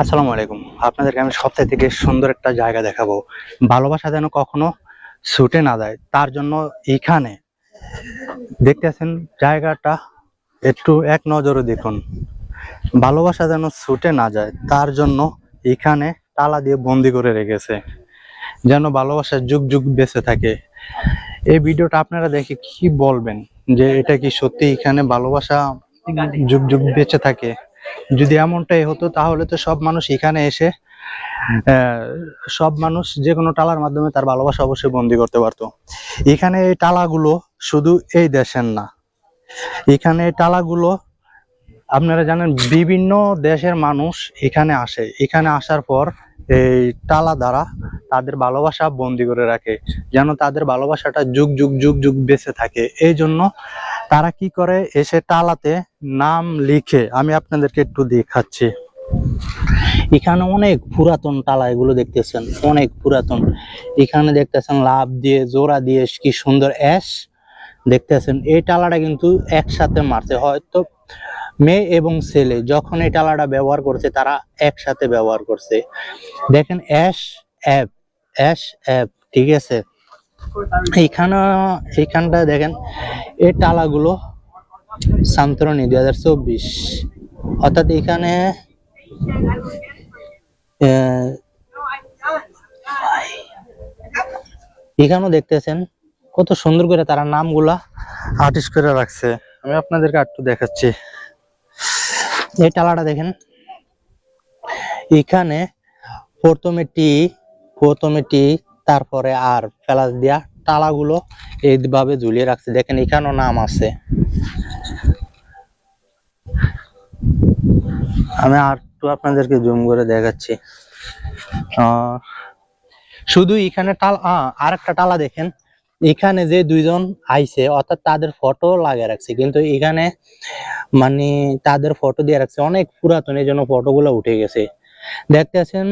আসসালামু আলাইকুম। আপনাদেরকে আমি সবথেকে থেকে সুন্দর একটা জায়গা দেখাবো। ভালোবাসা যেন কখনো ছুটে না যায়, তার জন্য এইখানে দেখতেছেন জায়গাটা একটু এক নজরে দেখুন। ভালোবাসা যেন ছুটে না যায়, তার জন্য এখানে তালা দিয়ে বন্দি করে রেখেছে। যেন ভালোবাসার যুগ যুগ বেঁচে থাকে। এই ভিডিওটা আপনারা দেখে কি বলবেন? যে এটা কি সত্যি এখানে ভালোবাসা যুগ যুগ বেঁচে থাকে? যদি এমনটাই হতো, তাহলে তো সব মানুষ এখানে এসে সব মানুষ যে কোনো টালার মাধ্যমে তার ভালোবাসা অবশ্যই বন্দি করতে পারতো। এখানে এই টালাগুলো শুধু এই দেশের না। এখানে এই টালাগুলো, আপনারা জানেন, বিভিন্ন দেশের মানুষ এখানে আসে। এখানে আসার পর এই টালা দ্বারা তাদের ভালোবাসা বন্দি করে রাখে, যেন তাদের ভালোবাসাটা যুগ যুগ যুগ যুগ বেঁচে থাকে। এই জন্য তারা কি করে? এসে টালাতে নাম লিখে আমি আপনাদেরকে একটু দেখাচ্ছি। এখানে অনেক পুরাতন টালা এগুলো দেখতেছেন? অনেক পুরাতন। এখানে দেখতেছেন লাভ দিয়ে, জোড়া দিয়ে, কি সুন্দর অ্যাশ। দেখতেছেন, এই টালাটা কিন্তু একসাথে মারছে। হয়তো মেয়ে এবং ছেলে, যখন এই টালাটা ব্যবহার করছে, তারা একসাথে ব্যবহার করছে। দেখেন, অ্যাশ, অ্যাপ অ্যাশ, অ্যাপ, ঠিক আছে? এইখানে, এইখানটা দেখেন, এই টালাগুলো সান্তরণী দুই হাজার চব্বিশ। অর্থাৎ এখানে এখানেও দেখতেছেন কত সুন্দর করে তারা নামগুলা আর্টিস্ট করে রাখছে। আমি আপনাদেরকে একটু দেখাচ্ছি। এই টালাটা দেখেন এখানে প্রথমে টি প্রথমে টি তারপরে আর প্লাস দিয়া টালাগুলো এইভাবে ঝুলিয়ে রাখছে। দেখেন এখানেও নাম আছে। আমি আর একটু আপনাদেরকে জুম করে দেখাচ্ছি। শুধু এখানে টাল আর একটা টালা দেখেন। এখানে যে দুইজন আইছে, অর্থাৎ তাদের ফটো লাগিয়ে রাখছে। কিন্তু এখানে মানে তাদের ফটো দিয়ে রাখছে। অনেক পুরাতন, এই জন্য ফটোগুলো উঠে গেছে। দেখতে আছেন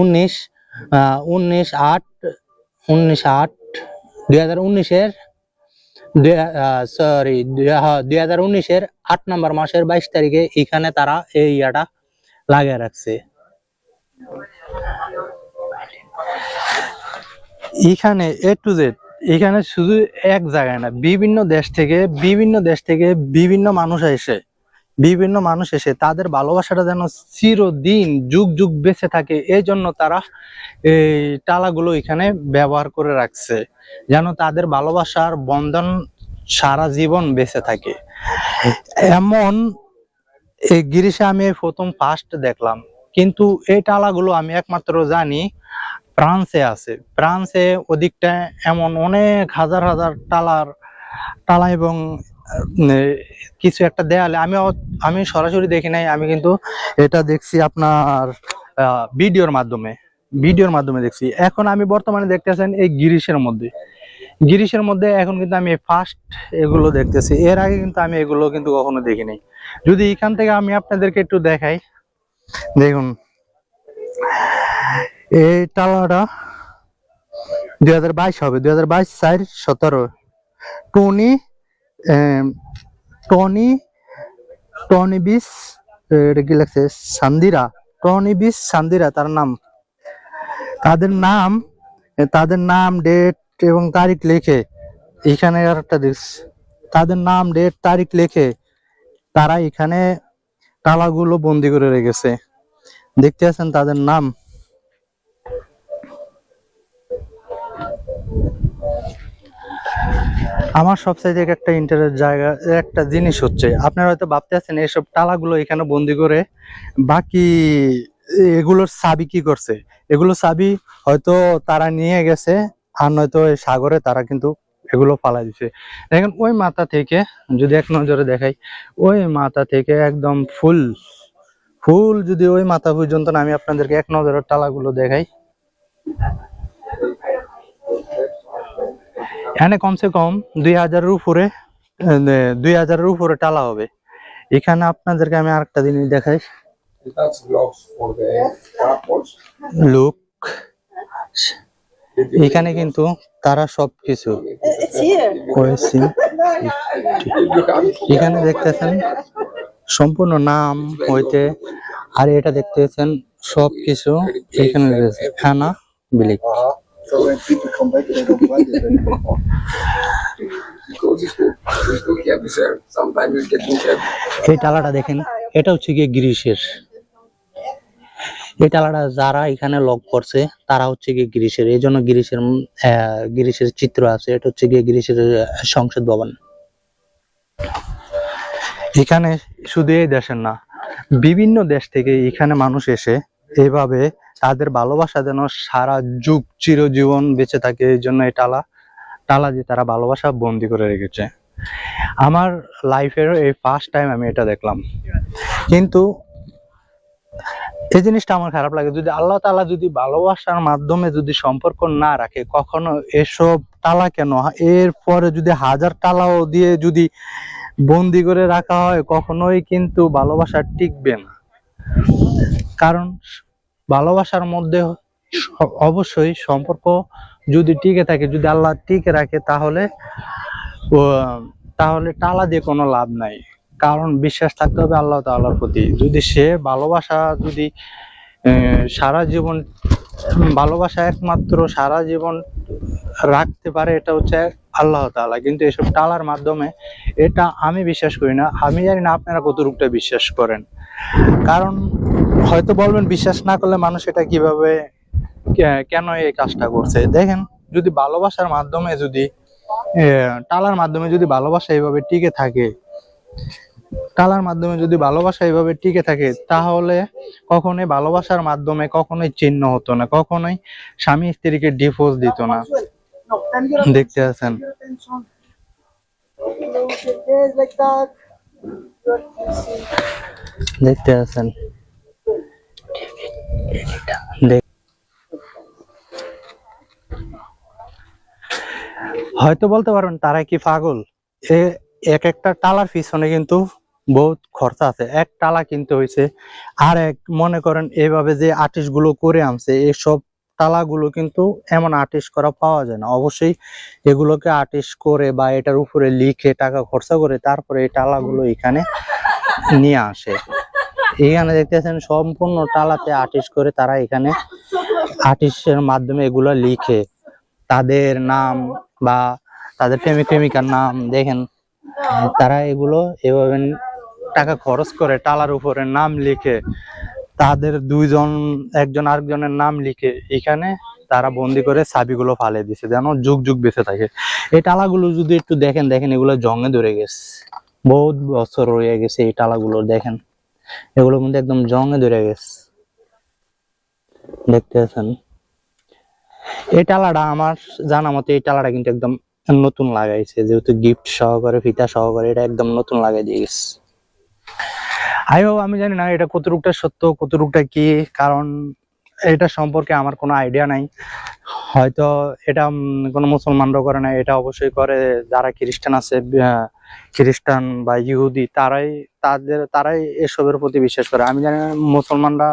উনিশ উনিশ আট উনিশ আট, দুই হাজার উনিশের সরি দুই হাজার উনিশের আট নম্বর মাসের বাইশ তারিখে এখানে তারা এই ইয়াটা লাগিয়ে রাখছে। এখানে এ টু জেড এখানে শুধু এক জায়গায় না, বিভিন্ন দেশ থেকে, বিভিন্ন দেশ থেকে বিভিন্ন মানুষ এসে বিভিন্ন মানুষ এসে তাদের ভালোবাসাটা যেন চিরদিন যুগ যুগ বেঁচে থাকে এই জন্য তারা এই টালাগুলো এখানে ব্যবহার করে রাখছে, যেন তাদের ভালোবাসার বন্ধন সারা জীবন বেঁচে থাকে। এমন এই গিরিশে আমি প্রথম ফার্স্ট দেখলাম, কিন্তু এই টালাগুলো আমি একমাত্র জানি ফ্রান্সে আছে। ফ্রান্সে ওদিকটা এমন অনেক হাজার হাজার টালার টালা এবং কিছু একটা দেয়ালে, আমি আমি সরাসরি দেখি নাই, আমি কিন্তু এটা দেখছি আপনার ভিডিওর মাধ্যমে ভিডিওর মাধ্যমে দেখছি। এখন আমি বর্তমানে দেখতেছেন এই গিরিশের মধ্যে। গিরিশের মধ্যে এখন কিন্তু আমি ফার্স্ট এগুলো দেখতেছি। এর আগে কিন্তু আমি এগুলো কিন্তু কখনো দেখি নাই। যদি এখান থেকে আমি আপনাদেরকে একটু দেখাই, দেখুন। এই টালাটা দুই হাজার বাইশ হবে। দুই হাজার বাইশ সতেরো। টনি টনি টনি বিস এটা কি লাগছে সান্দিরা। টনি বিস সান্দিরা, তার নাম। তাদের নাম তাদের নাম, ডেট এবং তারিখ লেখে। এখানে আর একটা দিস। তাদের নাম, ডেট, তারিখ লেখে। তারা এখানে টালাগুলো বন্দি করে রেখেছে। দেখতে আছেন তাদের নাম? আমার সবচাইতে একটা ইন্টারেস্ট জায়গা, একটা জিনিস হচ্ছে, আপনারা হয়তো ভাবতে আছেন এইসব টালাগুলো এখানে বন্দি করে বাকি এগুলোর চাবি কি করছে? এগুলো চাবি হয়তো তারা নিয়ে গেছে, আর নয়তো এই সাগরে তারা কিন্তু এগুলো ফালাই দিছে। দেখেন, ওই মাথা থেকে, যদি এক নজরে দেখাই, ওই মাথা থেকে একদম ফুল ফুল যদি ওই মাথা পর্যন্ত আমি আপনাদেরকে এক নজরের টালাগুলো দেখাই। এখানে কমসে কম দুই হাজারের উপরে দুই হাজারের উপরে টালা হবে এখানে আপনাদেরকে আমি আরেকটা জিনিস দেখাই. লুক এখানে কিন্তু তারা You can এখানে দেখতেছেন সম্পূর্ণ নাম হইতে, আর এটা দেখতে পাচ্ছেন সবকিছু এখানে খানা বিলিক. So when people come back, they don't find it anymore. Because it's good. It's sir. Sometimes. এই টালাটা দেখেন এটা হচ্ছে গিয়ে গ্রিসের এই টালাটা যারা এখানে লক করছে তারা হচ্ছে গিয়ে গ্রিসের এই জন্য গ্রিসের গ্রিসের চিত্র আছে এটা হচ্ছে গিয়ে গ্রিসের সংসদ ভবন এখানে শুধু এই দেশের না বিভিন্ন দেশ থেকে এখানে মানুষ এসে এইভাবে তাদের ভালোবাসা যেন সারা যুগ চিরজীবন বেঁচে থাকে, এই জন্য এই টালা টালা দিয়ে তারা ভালোবাসা বন্দি করে রেখেছে। আমার লাইফের এই ফার্স্ট টাইম আমি এটা দেখলাম। কিন্তু এই জিনিসটা আমার খারাপ লাগে। যদি আল্লাহ তালা যদি ভালোবাসার মাধ্যমে যদি সম্পর্ক না রাখে, কখনো এসব টালা কেন? এরপরে যদি হাজার টালাও দিয়ে যদি বন্দি করে রাখা হয়, কখনোই কিন্তু ভালোবাসা টিকবে না। কারণ ভালোবাসার মধ্যে অবশ্যই সম্পর্ক যদি টিকে থাকে, যদি আল্লাহ টিকে রাখে, তাহলে তাহলে টালা দিয়ে কোনো লাভ নাই। কারণ বিশ্বাস থাকতে হবে আল্লাহ তাআলার প্রতি। যদি সে ভালোবাসা যদি সারা জীবন, ভালোবাসা একমাত্র সারা জীবন রাখতে পারে, এটা হচ্ছে আল্লাহ তাআলা। কিন্তু এসব টালার মাধ্যমে এটা আমি বিশ্বাস করি না। আমি জানি না আপনারা কতটুকটা বিশ্বাস করেন। কারণ হয়তো বলবেন, বিশ্বাস না করলে মানুষ এটা কীভাবে কেন এই কাজটা করছে? দেখেন, যদি ভালোবাসার মাধ্যমে যদি টালার মাধ্যমে যদি ভালোবাসা এইভাবে টিকে থাকে টালার মাধ্যমে যদি ভালোবাসা এইভাবে টিকে থাকে, তাহলে কখনোই ভালোবাসার মাধ্যমে কখনোই চিহ্ন হতো না, কখনোই স্বামী স্ত্রীকে ডিভোর্স দিত না। দেখতে আছেন. দেখতে আছেন। হয়তো বলতে পারবেন তারা কি পাগল? এক একটা টালার পিছনে কিন্তু বহুত খরচা আছে। এক টালা কিনতে হয়েছে আর এক মনে করেন এইভাবে যে আর্টিস্টগুলো করে আনছে, এসব টালাগুলো কিন্তু এমন আর্টিস্ট করা পাওয়া যায় না। অবশ্যই এগুলোকে আর্টিস্ট করে বা এটার উপরে লিখে টাকা খরচা করে তারপরে এই টালাগুলো এখানে নিয়ে আসে। এখানে দেখতেছেন সম্পূর্ণ টালাতে আর্টিস্ট করে তারা এখানে আর্টিস্টের মাধ্যমে এগুলো লিখে তাদের নাম বা তাদের প্রেমিক প্রেমিকার নাম দেখেন, তারা এগুলো এভাবে টাকা খরচ করে টালার উপরে নাম লিখে তাদের দুইজন, একজন আরেকজনের নাম লিখে এখানে তারা বন্দি করে চাবিগুলো ফালে দিছে, যেন যুগ যুগ বেঁচে থাকে। এই টালাগুলো যদি একটু দেখেন দেখেন এগুলো জঙ্গে ধরে গেছে। বহুত বছর রয়ে গেছে এই টালাগুলো, দেখেন। এগুলো কিন্তু একদম জঙ্গে ধরে গেছে। দেখতে আছেন? এই টালাটা আমার জানা মতে এই টালাটা কিন্তু একদম নতুন লাগাইছে, যেহেতু গিফট সহকারে, ফিতা সহকারে এটা একদম নতুন লাগাই দিয়ে গেছে। আইও আমি জানি না এটা কতটুকটা সত্য, কতটুকটা কি, কারণ এটা সম্পর্কে আমার কোনো আইডিয়া নাই। হয়তো এটা কোনো মুসলমানরাও করে না, এটা অবশ্যই করে, যারা খ্রিস্টান আছে খ্রিস্টান বা ইহুদি, তারাই তাদের, তারাই এসবের প্রতি বিশ্বাস করে। আমি জানি মুসলমানরা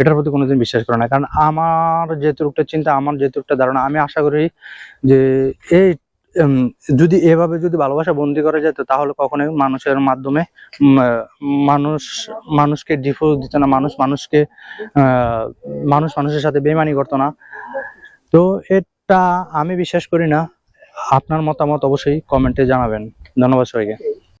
এটার প্রতি কোনোদিন বিশ্বাস করে না। কারণ আমার যেটুকটা চিন্তা, আমার যেটুকটা ধারণা, আমি আশা করি যে এই যদি এভাবে যদি ভালোবাসা বন্দি করা যেত, তাহলে কখনোই মানুষের মাধ্যমে মানুষ, মানুষকে ডিফোর্স দিত না, মানুষ মানুষকে মানুষ মানুষের সাথে বেমানি করতো না। তো এটা আমি বিশ্বাস করি না। আপনার মতামত অবশ্যই কমেন্টে জানাবেন। ধন্যবাদ সবাইকে।